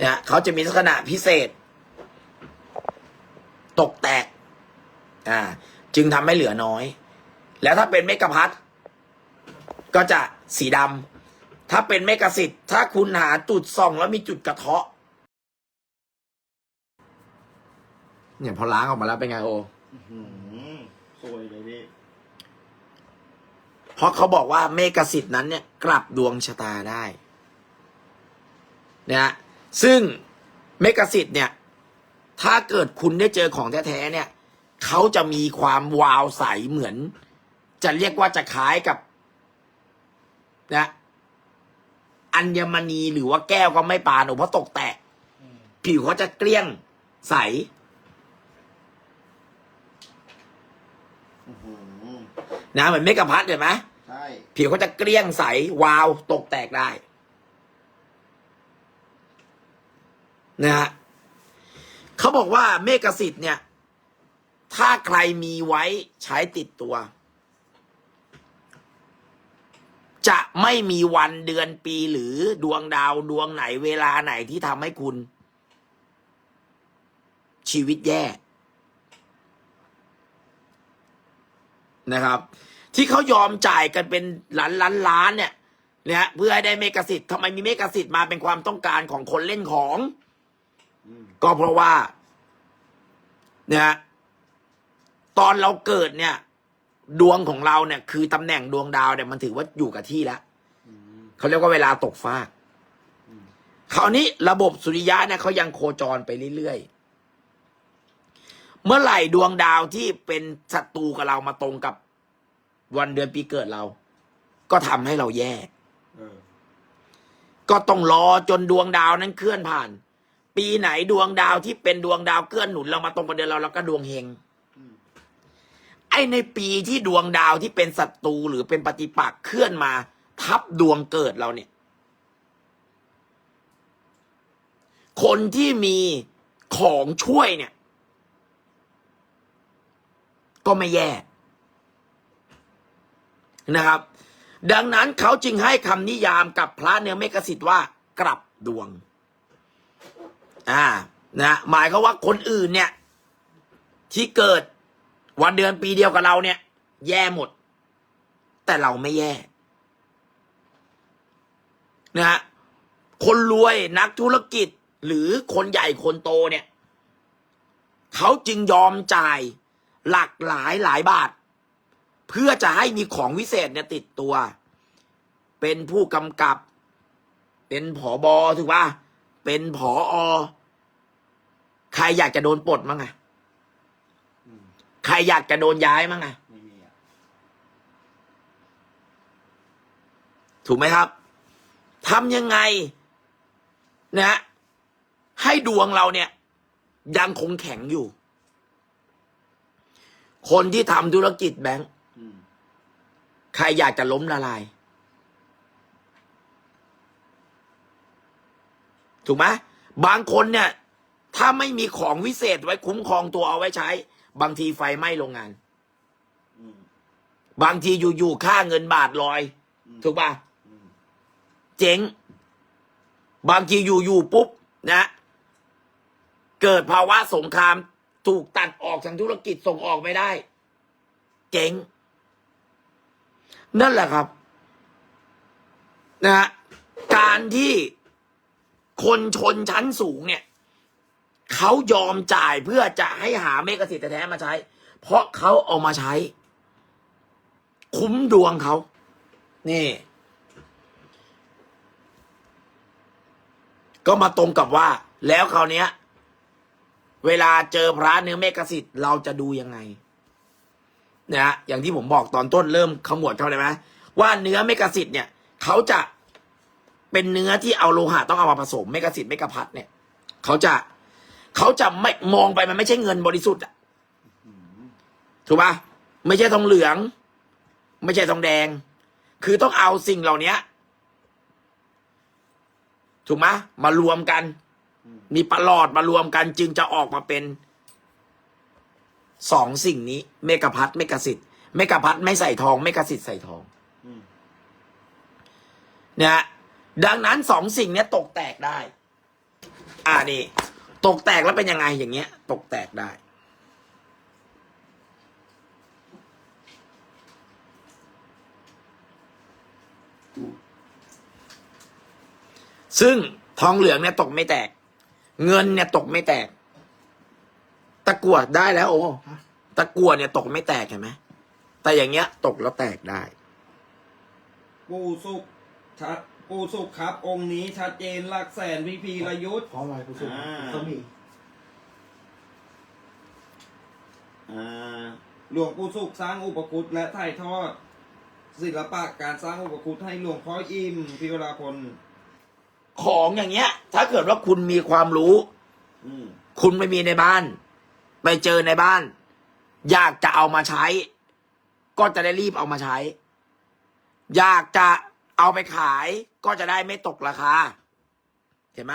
เนี่ยเขาจะมีลักษณะพิเศษ ตกแตก อ่า จึงทำให้เหลือน้อย แล้วถ้าเป็นเมกะพัทก็จะสีดำถ้าเป็นเมกะสิทธิ์ถ้าคุณหาจุดส่องแล้วมีจุดกระเทาะเนี่ยพอล้างออกมาแล้วเป็นไงโอหืมสวยเลยพี่เพราะเขาบอกว่าเมกสิทธิ์นั้นเนี่ย กลับดวงชะตาได้นะฮะ ซึ่งเมกสิทธิ์เนี่ย ถ้าเกิดคุณได้เจอของแท้ๆเนี่ย เขาจะมีความวาวใสเหมือน จะเรียกว่าจะคล้ายกับนะอัญมณีหรือว่าแก้วก็ไม่ปานเพราะตกแตกอืมผิวเขาจะเกลี้ยงใสอื้อหือนะเหมือนเมกะพัทเห็นไหมใช่ผิวเขาจะเกลี้ยงใสวาวตกแตกได้ นะฮะเขาบอกว่าเมกสิทธิ์เนี่ย ถ้าใครมีไว้ใช้ติดตัว จะไม่มีวันเดือนปีหรือดวงดาวดวงไหนเวลาไหนที่ทำให้คุณ ชีวิตแย่นะครับ ที่เขายอมจ่ายกันเป็นล้านล้านล้านเนี่ยนะฮะเพื่อให้ได้เมกสิทธิ์ทำไมมีเมกสิทธิ์มาเป็นความต้องการของคนเล่นของ ก็เพราะว่า เนี่ยฮะตอนเราเกิดเนี่ย ดวงของเราเนี่ย คือตำแหน่งดวงดาวเนี่ยมันถือว่าอยู่กับที่แล้วอืมเขาเรียกว่าเวลาตกฟากอืมคราวนี้ระบบสุริยะเนี่ยเขายังโคจรไปเรื่อยๆ เมื่อไหร่ดวงดาวที่เป็นศัตรูกับเรามาตรงกับวันเดือนปีเกิดเรา ก็ทำให้เราแย่เออก็ต้องรอจนดวงดาวนั้นเคลื่อนผ่าน ปีไหนดวงดาวที่เป็นดวงดาวเคลื่อนหนุนเรามาตรงกับเดือนเราเราก็ดวงเฮงอืมไอ้ในปีที่ดวงดาวที่เป็นศัตรูหรือเป็นปฏิปักษ์เคลื่อนมา ทับดวงเกิดเราเนี่ย คนที่มีของช่วยเนี่ย ก็ไม่แย่นะครับ ดังนั้นเขาจึงให้คำนิยามกับพระเนื้อเมกสิทธิ์ว่ากลับดวง อ่านะหมายเขาว่าคนอื่นเนี่ย ที่เกิดวันเดือนปีเดียวกับเราเนี่ย แย่หมด แต่เราไม่แย่นะฮะคนรวยนักธุรกิจหรือคนใหญ่คนโตเนี่ย เขาจึงยอมจ่ายหลักหลายหลายบาท เพื่อจะให้มีของวิเศษเนี่ยติดตัว เป็นผู้กำกับ เป็นผอบอถูกป่ะ เป็นผออใครอยากจะโดนปลดมั้งอะอืมใครอยากจะโดนย้ายมั้งอะไม่มีอะถูกไหมครับทำยังไงนะฮะให้ดวงเราเนี่ย ยังคงแข็งอยู่ คนที่ทำธุรกิจแบงค์อืมใครอยากจะล้มละลาย ถูกไหมบางคนเนี่ย ถ้าไม่มีของวิเศษไว้คุ้มครองตัวเอาไว้ใช้ บางทีไฟไหม้โรงงานอืมบางทีอยู่ๆค่าเงินบาทลอยอืมถูกป่ะอืมเจ๊ง บางทีอยู่ๆปุ๊บนะ เกิดภาวะสงคราม ถูกตัดออกทางธุรกิจส่งออกไม่ได้ เจ๊ง นั่นแหละครับ นะฮะการที่ คนชนชั้นสูงเนี่ยเขายอมจ่ายเพื่อจะให้หาเมกะสิทธิ์แท้มาใช้ เพราะเขาเอามาใช้ คุ้มดวงเขา นี่ ก็มาตรงกับว่า แล้วคราวนี้ย เวลาเจอพระเนื้อเมกสิทธิ์เราจะดูยังไงนะฮะอย่างที่ผมบอกตอนต้นเริ่มขมวดเข้าเลยไหมว่าเนื้อเมกสิทธิ์เนี่ย เขาจะ เป็นเนื้อที่เอาโลหะต้องเอามาผสมเมกสิทธิ์เมกพัทเนี่ยเขาจะเขาจะไม่มองไปมันไม่ใช่เงินบริสุทธิ์อะอืมถูกปะไม่ใช่ทองเหลือง ไม่ใช่ทองแดง คือต้องเอาสิ่งเหล่านี้ถูกไหมมารวมกันอืมมีประหลอดมารวมกัน จึงจะออกมาเป็นสองสิ่งนี้ เมกะพัทเมกะสิทธิ์เมกะพัทไม่ใส่ทอง เมกะสิทธิ์ใส่ทองอืมนะฮะ ดังนั้นสองสิ่งเนี้ยตกแตกได้ อ่านี่ตกแตกแล้วเป็นยังไงอย่างเงี้ย ตกแตกได้ ซึ่งทองเหลืองเนี่ยตกไม่แตก เงินเนี่ยตกไม่แตก ตะกรวดได้แล้ว โอ้ตะกรวดเนี่ยตกไม่แตกเห็นไหมแต่อย่างเงี้ย ตกแล้วแตกได้ ปูสุกชัด ปูสุกครับ องค์นี้ชัดเจนหลักแสนพีพีระยุทธ์พร้อมอะไรผู้สูงอ่าก็มีอ่าหลวงปู่สุขสร้างอุปคุตและถ่ายทอด ศิลปะการสร้างอุปคุตให้หลวงพ่ออิ่มพิวราพลของอย่างเงี้ย ถ้าเกิดว่าคุณมีความรู้ อืมคุณไม่มีในบ้าน ไปเจอในบ้าน อยากจะเอามาใช้ ก็จะได้รีบเอามาใช้ อยากจะเอาไปขาย ก็จะได้ไม่ตกราคา เห็นไหม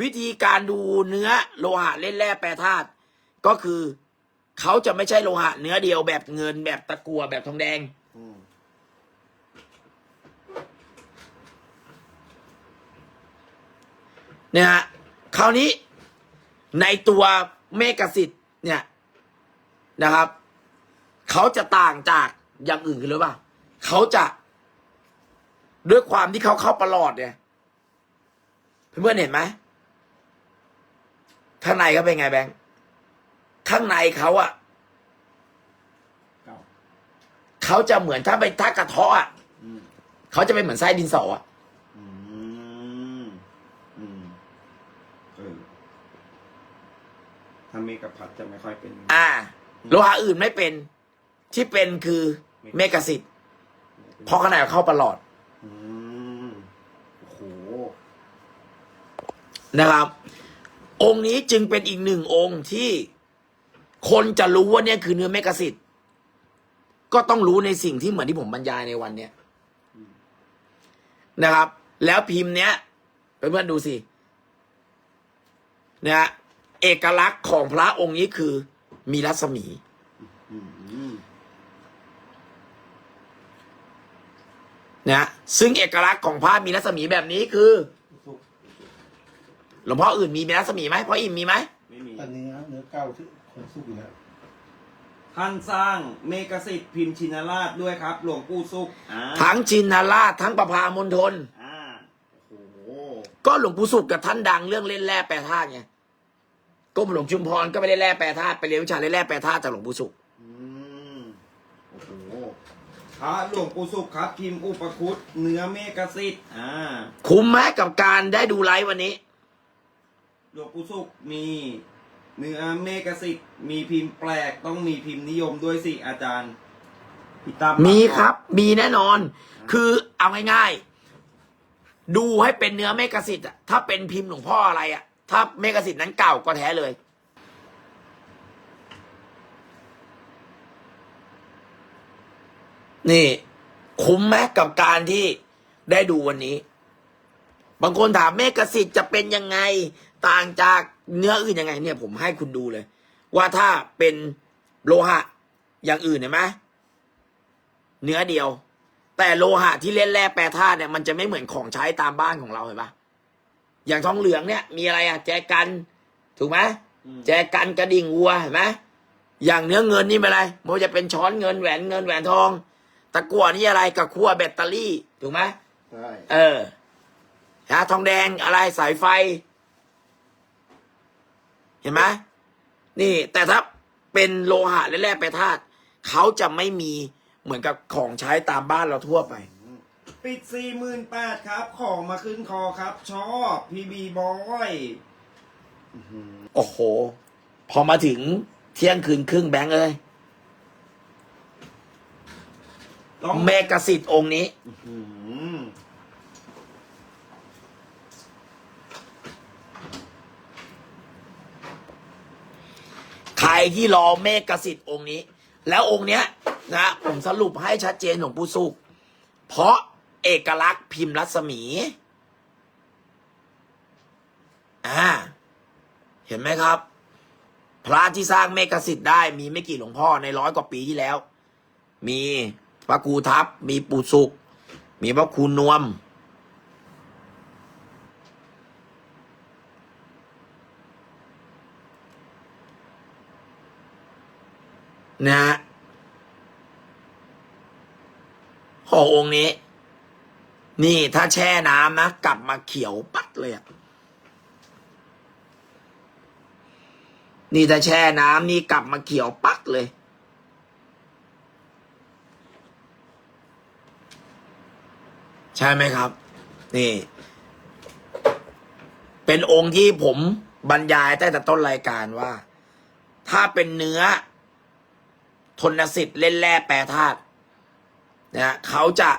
วิธีการดูเนื้อโลหะเล่นแร่แปรธาตุก็คือเขาจะไม่ใช่โลหะเนื้อเดียวแบบเงินแบบตะกัวแบบทองแดง เนี่ยฮะคราวนี้ในตัวเมกสิทธิ์เนี่ยนะครับ เขาจะต่างจากอย่างอื่นคือหรือเปล่าเขาจะ ด้วยความที่เขาเข้าประหลอดเนี่ยเพื่อนๆเห็นไหมข้างในเขาเป็นไงแบงค์ข้างในเขาอะเก่าเขาจะเหมือนถ้าไปถ้ากระเทาะอะอืมเขาจะเป็นเหมือนไส้ดินสออะอืมอืมเออถ้าเมกะพัดจะไม่ค่อยเป็น อ่า โลหะอื่นไม่เป็น ที่เป็นคือเมกสิทธิ์เพราะขนาดเข้าประหลอด อืมโอ้โหนะครับ องค์นี้จึงเป็นอีกหนึ่งองค์ที่คนจะรู้ว่าเนี่ยคือเนื้อเมกสิทธิ์ก็ต้องรู้ในสิ่งที่เหมือนที่ผมบรรยายในวันเนี้ยนะครับ แล้วพิมพ์เนี้ยเพื่อนๆดูสินะฮะเอกลักษณ์ของพระองค์นี้คือมีรัศมี อืม นะฮะซึ่งเอกลักษณ์ของพระมีรัศมีแบบนี้คือผู้สูงหลวงพ่ออื่นมีรัศมีไหมพ่ออิ่มมีไหมไม่มี อันนี้นะเนื้อเก้าที่คนสู้อยู่แล้วท่านสร้างเมกสิทธิ์พิมพ์ชินราชด้วยครับ หลวงปู่สุขอ่าทั้งชินราชทั้งประพามณฑลอ่าโอ้โหก็หลวงปู่สุขกับท่านดังเรื่องเล่นแร่แปรธาตุไงกรมหลวงชุมพรก็ไปเล่นแร่แปรธาตุไปเรียนวิชาเล่นแร่แปรธาตุจากหลวงปู่สุขอืมโอ้โห พระหลวงปู่สุขครับพิมพ์อุปคุตเนื้อเมกสิทธิ์อ่าคุ้มไหมกับการได้ดูไลฟ์วันนี้ หลวงปู่สุขมีเนื้อเมกสิทธิ์มีพิมพ์แปลกต้องมีพิมพ์นิยมด้วยสิอาจารย์พี่ตั้มีครับ มีแน่นอน คือเอาง่ายๆดูให้เป็นเนื้อเมกสิทธิ์อะถ้าเป็นพิมพ์หลวงพ่ออะไรอะถ้าเมกสิทธิ์นั้นเก่าก็แท้เลย นี่ คุ้มไหมกับการที่ได้ดูวันนี้ บางคนถามเมกสิทธิ์จะเป็นยังไงต่างจากเนื้ออื่นยังไง เนี่ย ผมให้คุณดูเลย ว่าถ้าเป็นโลหะอย่างอื่นเห็นไหมเนื้อเดียว แต่โลหะที่เล่นแร่แปรธาตุเนี่ยมันจะไม่เหมือนของใช้ตามบ้านของเราเห็นปะอย่างทองเหลืองเนี่ย มีอะไรอะแจกัน ถูกไหมอืมแจกันกระดิ่งวัวเห็นไหมอย่างเนื้อเงินนี่เป็นอะไรไมันจะเป็นช้อนเงินแหวนเงินแหวนทอง ตะกั่วนี่อะไรกับขั้วแบตเตอรี่ถูกไหมใช่เออฮะทองแดงอะไรสายไฟ เห็นไหมนี่ แต่ถ้าเป็นโลหะและแร่แปรธาตุเขาจะไม่มีเหมือนกับของใช้ตามบ้านเราทั่วไป ปิดสี่หมื่นแปดครับ ของมาขึ้นคอครับ ชอบพีบีบอยโอ้โห พอมาถึงเที่ยงคืนครึ่งแบงค์เอ้ย ต้องเมกสิทธิ์องค์นี้ อืมใครที่รอเมกสิทธิ์องค์นี้ แล้วองค์เนี้ยนะ ผมสรุปให้ชัดเจนของผู้สุกเพราะเอกลักษณ์พิมพ์รัศมี อ่า เห็นไหมครับ พระที่สร้างเมกสิทธิ์ได้มีไม่กี่หลวงพ่อในร้อยกว่าปีที่แล้ว มี พระครูทัพ มีปู่สุข มีพระครูนวม นะฮะหอองค์นี้ นี่ถ้าแช่น้ำนะ กลับมาเขียวปัดเลยอะนี่ถ้าแช่น้ำนี่กลับมาเขียวปักเลย ใช่ไหมครับ นี่ เป็นองค์ที่ผมบรรยายตั้งแต่ต้นรายการว่า ถ้าเป็นเนื้อ ทนสิทธิ์เล่นแร่แปรธาตุนะเขาจะ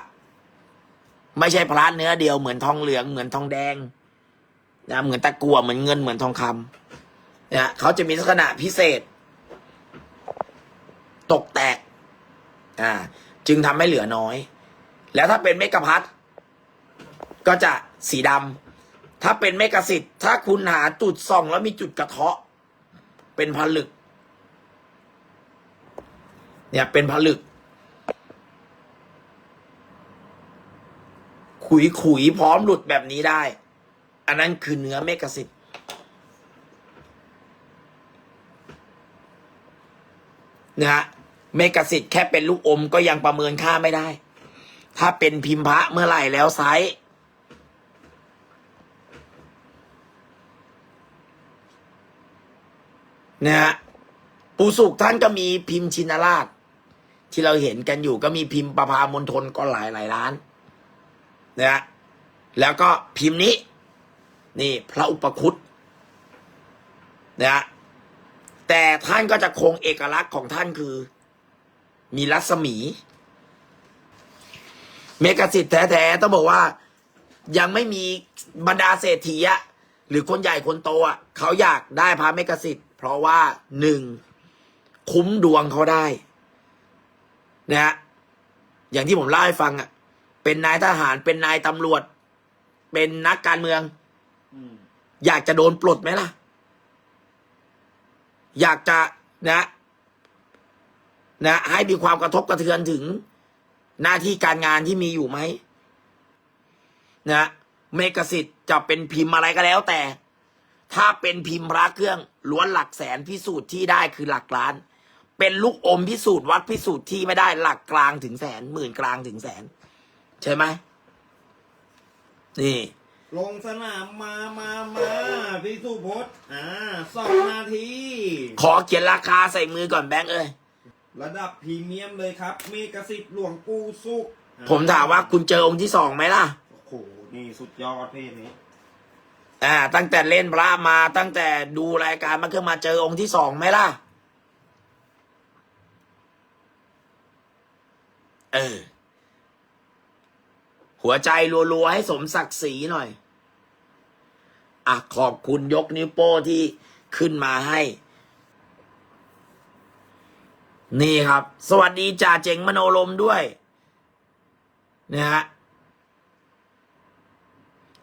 ไม่ใช่พระเนื้อเดียวเหมือนทองเหลืองเหมือนทองแดงนะเหมือนตะกั่วเหมือนเงินเหมือนทองคำนะเขาจะมีลักษณะพิเศษ ตกแตก อ่า จึงทำให้เหลือน้อย แล้วถ้าเป็นเมกะพัท ก็จะสีดำถ้าเป็นเมกะสิทธิ์ถ้าคุณหาจุดส่อง แล้วมีจุดกระเทาะ เป็นผลึก เนี่ยเป็นผลึก ขุยขุยๆพร้อมหลุดแบบนี้ได้ อันนั้นคือเนื้อเมกะสิทธิ์นะฮะเมกะสิทธิ์แค่เป็นลูกอมก็ยังประเมินค่าไม่ได้ ถ้าเป็นพิมพ์พระเมื่อไหร่แล้วไซส์ นะฮะปูสุกท่านก็มีพิมพ์ชินราช ที่เราเห็นกันอยู่ก็มีพิมพ์ประพามณฑลก็หลายหลายล้านนะฮะแล้วก็พิมพ์นี้ นี่พระอุปคุตนะฮะแต่ท่านก็จะคงเอกลักษณ์ของท่านคือ มีรัศมี เมกสิทธิ์แท้ๆต้องบอกว่า ยังไม่มีบรรดาเศรษฐีอะหรือคนใหญ่คนโตอะเขาอยากได้พระเมกสิทธิ์ เพราะว่าหนึ่งคุ้มดวงเขาได้นะฮะอย่างที่ผมเล่าให้ฟังอะเป็นนายทหารเป็นนายตำรวจ เป็นนักการเมืองอืมอยากจะโดนปลดไหมล่ะ อยากจะนะ นะ ให้มีความกระทบกระเทือนถึงหน้าที่การงานที่มีอยู่ไหมนะเมกสิทธิ์จะเป็นพิมพ์อะไรก็แล้วแต่ ถ้าเป็นพิมพ์พระเครื่องล้วนหลักแสนพิสูจน์ที่ได้คือหลักล้าน เป็นลูกอมพิสูจน์วัดพิสูจน์ที่ไม่ได้หลักกลางถึงแสนหมื่นกลางถึงแสน ใช่ไหมนี่ ลงสนามมามามาพี่สุพจน์อ่าสองนาที ขอเขียนราคาใส่มือก่อนแบงค์เอ้ยระดับพรีเมียมเลยครับ เมกสิทธิ์หลวงปู่สุขอ่ผมถามว่าคุณเจอองค์ที่สองไหมล่ะ โอ้โหนี่สุดยอดเพศนี้ อ่าตั้งแต่เล่นพระมาตั้งแต่ดูรายการมาเคยมาเจอองค์ที่สองไหมล่ะ เออ หัวใจรัวๆ ให้สมศักดิ์ศรีหน่อย อะ ขอบคุณยกนิ้วโป้ที่ขึ้นมาให้นี่ครับ สวัสดีจ่าเจ๋งมโนลมด้วยนะฮะ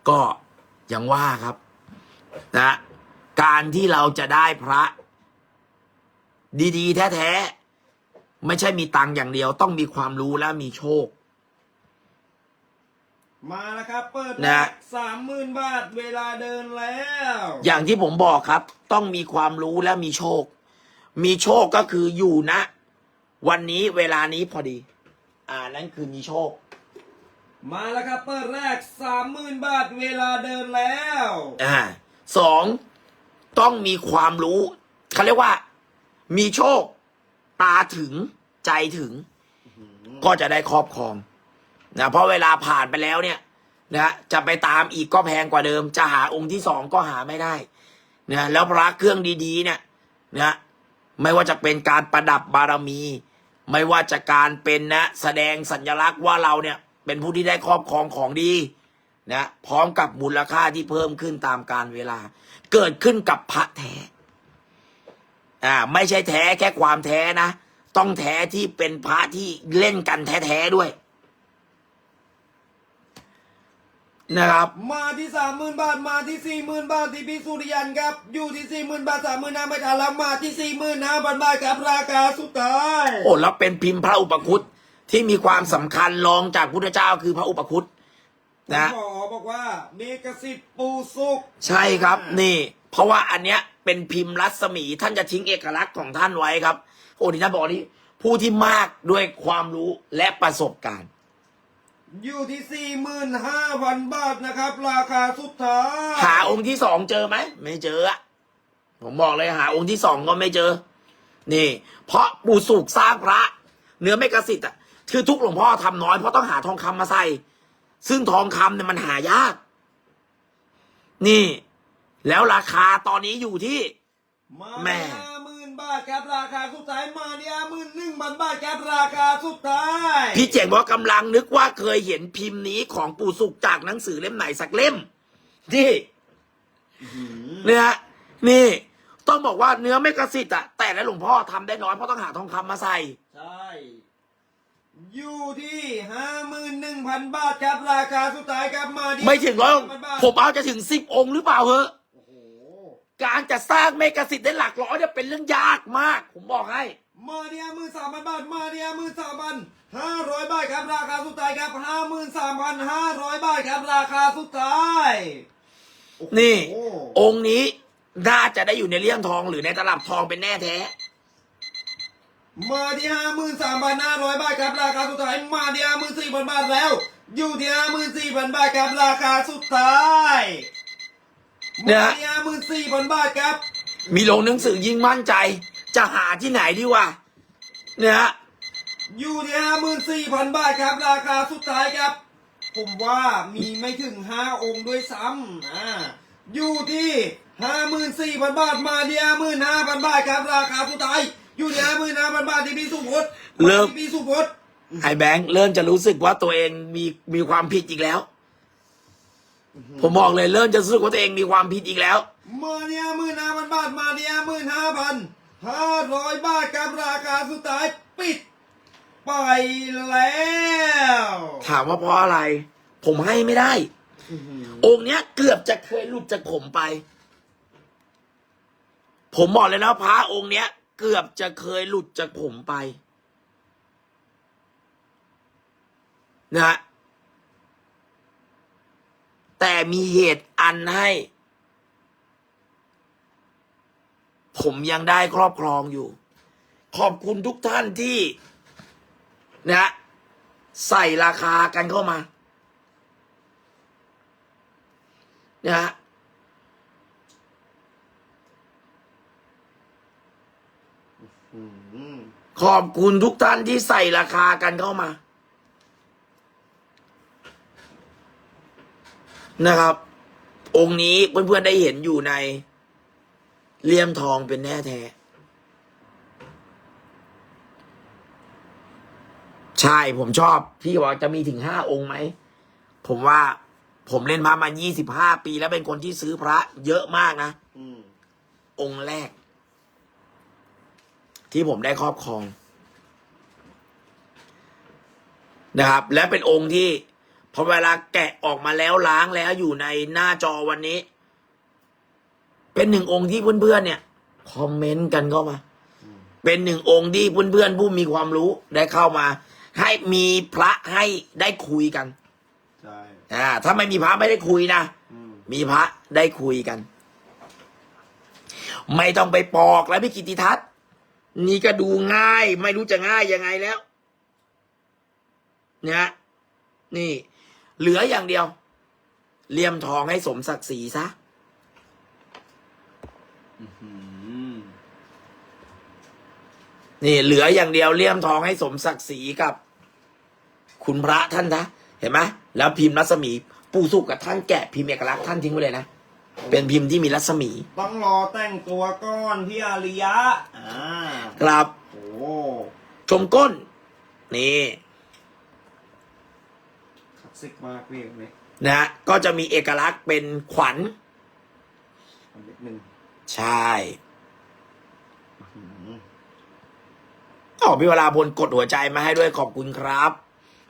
ก็ อย่างว่าครับนะการที่เราจะได้พระ ดีๆ แท้ๆ ไม่ใช่มีตังค์อย่างเดียว ต้องมีความรู้และมีโชค มาแล้วครับ เปิดนะ สามหมื่นบาทเวลาเดินแล้ว อย่างที่ผมบอกครับ ต้องมีความรู้และมีโชค มีโชคก็คืออยู่นะ วันนี้เวลานี้พอดี อ่านั่นคือมีโชค มาแล้วครับเปิดแรกสามหมื่นบาทเวลาเดินแล้วอ่าสองต้องมีความรู้เขาเรียกว่า มีโชค ตาถึงใจถึง ก็จะได้ครอบครองนะเพราะเวลาผ่านไปแล้วเนี่ยนะจะไปตามอีกก็แพงกว่าเดิม จะหาองค์ที่สองก็หาไม่ได้นะแล้วพระเครื่องดีๆ เนี่ยนะไม่ว่าจะเป็นการประดับบารมี ไม่ว่าจะการเป็นนะ แสดงสัญลักษณ์ว่าเราเนี่ย เป็นผู้ที่ได้ครอบครองของดีนะพร้อมกับมูลค่าที่เพิ่มขึ้นตามการเวลา เกิดขึ้นกับพระแท้อ่าไม่ใช่แท้แค่ความแท้นะต้องแท้ที่เป็นพระที่เล่นกันแท้ๆด้วย นะครับมาที่สามหมื่นบาทมาที่สี่หมื่นบาทที่พี่สุริยันครับ อยู่ที่สี่หมื่นบาทสามหมื่นห้าไม่ทันแล้วมาที่สี่หมื่นห้าพันบาทครับราคาสุดท้ายโอ้แล้วเป็นพิมพ์พระอุปคุต ที่มีความสำคัญรองจากพุทธเจ้าคือพระอุปคุตนะ หมอบอกว่าเมกสิทธิ์ปูสุก ใช่ครับนี่ เพราะว่าอันเนี้ยเป็นพิมพ์รัศมีท่านจะทิ้งเอกลักษณ์ของท่านไว้ครับ โอ้ที่ท่านบอกนี่ผู้ที่มากด้วยความรู้และประสบการณ์ อยู่ที่สี่หมื่นห้าพันบาทนะครับ ราคาสุดท้ายหาองค์ที่สองเจอไหมไม่เจออะผมบอกเลยหาองค์ที่สองก็ไม่เจอ นี่ เพราะปู่สุกสร้างพระ เนื้อไม่กระสิทธิ์อะ คือทุกหลวงพ่อทำน้อยเพราะต้องหาทองคำมาใส่ ซึ่งทองคำเนี่ยมันหายาก นี่ แล้วราคาตอนนี้อยู่ที่มาแม่ห้าหมื่นบาทครับราคาสุดท้ายมาเนี่ยหมื่นหนึ่งพันบาทครับราคาสุดท้าย พี่เจ๋งบอกว่ากำลังนึกว่าเคยเห็นพิมพ์นี้ของปู่สุกจากหนังสือเล่มไหนสักเล่มนี่เนี่ยฮะนี่ ต้องบอกว่าเนื้อไม่กระสิทธิ์อะแต่แล้วหลวงพ่อทำได้น้อยเพราะต้องหาทองคำมาใส่ ใช่ อยู่ที่ห้าหมื่นหนึ่งพันบาทครับราคาสุดท้ายครับมาที่ไม่ถึงร้อย1,000บาทผมเอาจะถึงสิบองค์หรือเปล่าเหอะ โอ้โหการจะสร้างเมกะสิทธิ์ได้หลักร้อยเนี่ยเป็นเรื่องยากมาก ผมบอกให้ มาเดียหมื่นสามพันบาทมาเดียหมื่นสามพันห้าร้อยบาทครับราคาสุดท้ายครับห้าหมื่นสามพันห้าร้อยบาทครับราคาสุดท้ายโอ้โห นี่ องค์นี้น่าจะได้อยู่ในเลี่ยมทองหรือในตลับทองเป็นแน่แท้ มาที่ห้าหมื่นสามพันห้าร้อยบาทครับราคาสุดท้ายมาที่ห้าหมื่นสี่พันบาทแล้ว อยู่ที่ห้าหมื่นสี่พันบาทครับราคาสุดท้ายเนี่ยมาที่ห้าหมื่นสี่พันบาทครับ มีลงหนังสือยิ่งมั่นใจ จะหาที่ไหนดีวะเนี่ยฮะอยู่ที่ห้าหมื่นสี่พันบาทครับ ราคาสุดท้ายครับ ผมว่ามีไม่ถึงห้าองค์ด้วยซ้ำอ่าอยู่ที่ห้าหมื่นสี่พันบาทมาที่ห้าหมื่นห้าพันบาทครับ ราคาสุดท้าย อยู่ที่ห้าหมื่นห้าพันบาทที่พี่สุพจน์เริ่ม ที่พี่สุพจน์ไอ้แบงค์เริ่มจะรู้สึกว่าตัวเองมีมีความผิดอีกแล้ว ผมบอกเลยเริ่มจะรู้สึกว่าตัวเองมีความผิดอีกแล้ว มาที่ห้าหมื่นห้าพันบาทมาที่ห้าหมื่นห้าพันห้าร้อยบาทครับราคาสุดท้ายปิด ไปแล้วถามว่าเพราะอะไร ผมให้ไม่ได้ องค์เนี้ยเกือบจะเคยหลุดจากผมไป ผมบอกเลยนะพระองค์เนี้ย เกือบจะเคยหลุดจากผมไปนะฮะแต่มีเหตุอันให้ ผมยังได้ครอบครองอยู่ ขอบคุณทุกท่านที่นะใส่ราคากันเข้ามานะฮะ อืม ขอบคุณทุกท่านที่ใส่ราคากันเข้ามา นะครับ องค์นี้เพื่อนๆได้เห็นอยู่ในเลี่ยมทองเป็นแน่แท้ ใช่ผมชอบ พี่บอกจะมีถึงห้าองค์ไหม ผมว่าผมเล่นพระมายี่สิบห้าปี แล้วเป็นคนที่ซื้อพระเยอะมากนะอืมองค์แรก ที่ผมได้ครอบครอง นะครับ และเป็นองค์ที่พอเวลาแกะออกมาแล้วล้างแล้วอยู่ในหน้าจอวันนี้ เป็นหนึ่งองค์ที่เพื่อนๆเนี่ยคอมเมนต์กันเข้ามา เป็นหนึ่งองค์ที่เพื่อนๆผู้มีความรู้ได้เข้ามา ให้มีพระให้ได้คุยกันใช่อ่าถ้าไม่มีพระไม่ได้คุยนะอืมมีพระได้คุยกัน ไม่ต้องไปปอกแล้วพี่กิติทัศน์ นี่ก็ดูง่าย ไม่รู้จะง่ายยังไงแล้วเนี่ยนี่ เหลืออย่างเดียวเลี่ยมทองให้สมศักดิ์ศรีซะนี่เหลืออย่างเดียวเลี่ยมทองให้สมศักดิ์ศรีกับ คุณพระท่านนะเห็นไหมแล้วพิมพ์รัศมี ปู่สุกกับท่านแกะพิมพ์เอกลักษณ์ท่านทิ้งไว้เลยนะ เป็นพิมพ์ที่มีรัศมี ต้องรอแต่งตัวก่อนพี่อาริยะ อ่า ครับโอ้ชมก้น นี่คลาสสิกมากพี่คนนี้นะฮะก็จะมีเอกลักษณ์เป็นขวัญ อันเล็กหนึ่งใช่อืมอ๋อพี่เวลาบนกดหัวใจมาให้ด้วยขอบคุณครับ